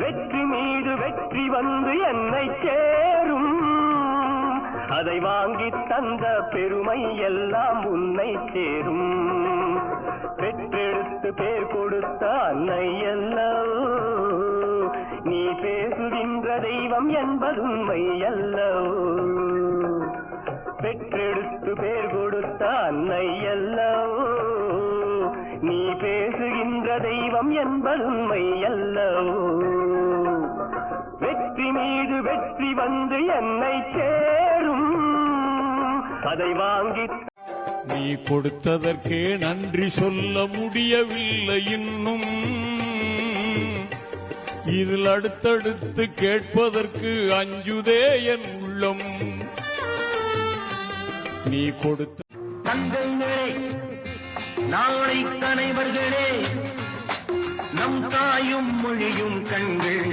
வெற்றி மீது வெற்றி வந்து என்னை சேரும். அதை வாங்கி தந்த பெருமை எல்லாம் உன்னை சேரும். பெற்றெடுத்து பேர் கொடுத்த அன்னை அல்லவோ நீ பேசுகின்ற தெய்வம் என்பது உண்மை அல்லவோ. பெற்றெடுத்து பேர் கொடுத்த அன்னை அல்லவோ நீ பேசுகின்ற தெய்வம் என்பது உண்மை அல்லவோ? வெற்றி மீது வெற்றி வந்து என்னை சேரும் அதை வாங்கி நீ கொடுத்ததற்கே நன்றி சொல்ல முடியவில்லை இன்னும். இதில் அடுத்தடுத்து கேட்பதற்கு அஞ்சுதே என் உள்ளம். நீ கொடுத்த தந்தைகளே நாளை தலைவர்களே நம் தாயும் மொழியும் கண்கள்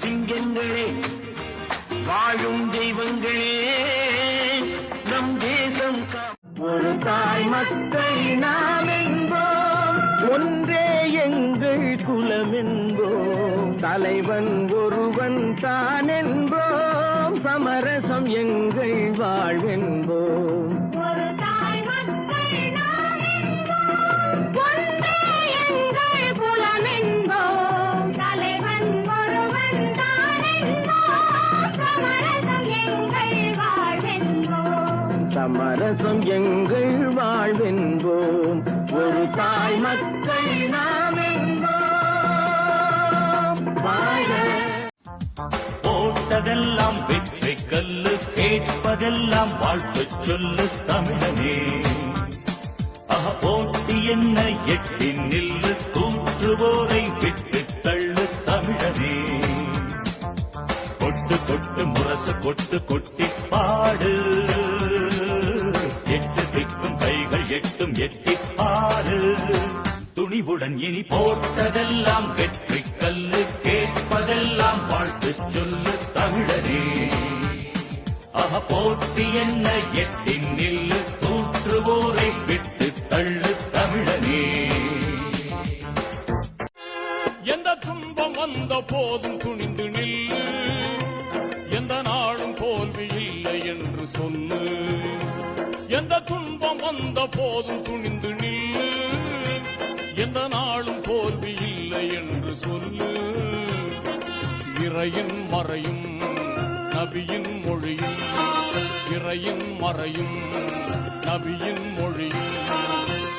சிங்கங்களே வாழும் தெய்வங்களே நம் தேசம் ஒரு தாய் மக்கள் நாம் என்போம் ஒன்றே எங்கள் குலம் என்போம் தலைவன் ஒருவன் தான் என்போம் சமரசம் எங்கள் வாழ்வென்போம் சமரசம் எங்கள் வாழ்வென்போம். ஒரு தாய் மக்கள் நாம் போட்டதெல்லாம் வெற்றி கல்லு கேட்பதெல்லாம் வாழ்த்து சொல்லு தமிழனே. போட்டி என்ன எட்டி நில்லு தூற்றுவோரை விட்டு தள்ளு தமிழனே. கொட்டு கொட்டு முரசு கொட்டு கொட்டி பாடு. எட்டும் எட்டி பாடு துணிவுடன் இனி போட்டதெல்லாம் வெற்றி கல்லு கேட்பதெல்லாம் வாழ்த்து சொல்லு தமிழரே. அக போட்டி என்ன எட்டி நில்லு. தூற்றுவோரை விட்டு தள்ளு தமிழனே. எந்த துன்பம் வந்த போதும் துணிந்து நில்லு. எந்த நாளும் தோல்வி இல்லை என்று சொல்லு. எந்த துன்பம் வந்த போதும் துணிந்து நில்லு. எந்த நாளும் தோல்வி இல்லை என்று சொல்லு. இறையின் மறையும் நபியின் மொழியும் இறையின் மறையும் நபியின் மொழியும்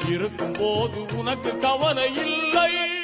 இருக்கும் போது உனக்கு கவலை இல்லை.